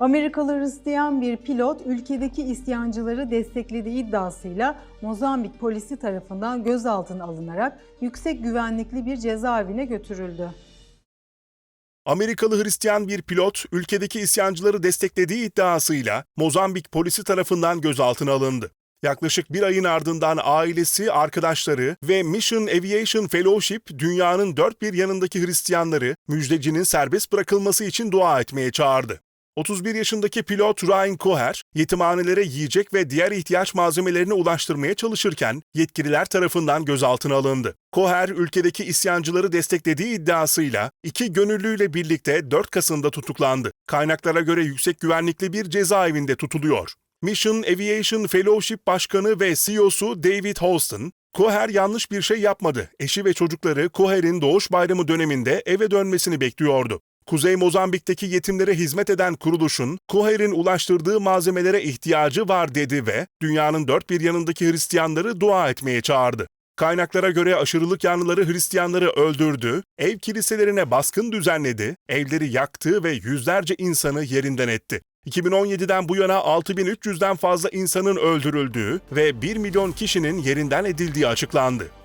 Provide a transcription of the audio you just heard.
Amerikalı Hristiyan bir pilot ülkedeki isyancıları desteklediği iddiasıyla Mozambik polisi tarafından gözaltına alınarak yüksek güvenlikli bir cezaevine götürüldü. Amerikalı Hristiyan bir pilot ülkedeki isyancıları desteklediği iddiasıyla Mozambik polisi tarafından gözaltına alındı. Yaklaşık bir ayın ardından ailesi, arkadaşları ve Mission Aviation Fellowship dünyanın dört bir yanındaki Hristiyanları müjdecinin serbest bırakılması için dua etmeye çağırdı. 31 yaşındaki pilot Ryan Coher, yetimhanelere yiyecek ve diğer ihtiyaç malzemelerini ulaştırmaya çalışırken yetkililer tarafından gözaltına alındı. Coher, ülkedeki isyancıları desteklediği iddiasıyla iki gönüllüyle birlikte 4 Kasım'da tutuklandı. Kaynaklara göre yüksek güvenlikli bir cezaevinde tutuluyor. Mission Aviation Fellowship Başkanı ve CEO'su David Holston, Coher yanlış bir şey yapmadı. Eşi ve çocukları Coher'in doğuş bayramı döneminde eve dönmesini bekliyordu. Kuzey Mozambik'teki yetimlere hizmet eden kuruluşun Coher'in ulaştırdığı malzemelere ihtiyacı var dedi ve dünyanın dört bir yanındaki Hristiyanları dua etmeye çağırdı. Kaynaklara göre aşırılık yanlıları Hristiyanları öldürdü, ev kiliselerine baskın düzenledi, evleri yaktı ve yüzlerce insanı yerinden etti. 2017'den bu yana 6300'den fazla insanın öldürüldüğü ve 1 milyon kişinin yerinden edildiği açıklandı.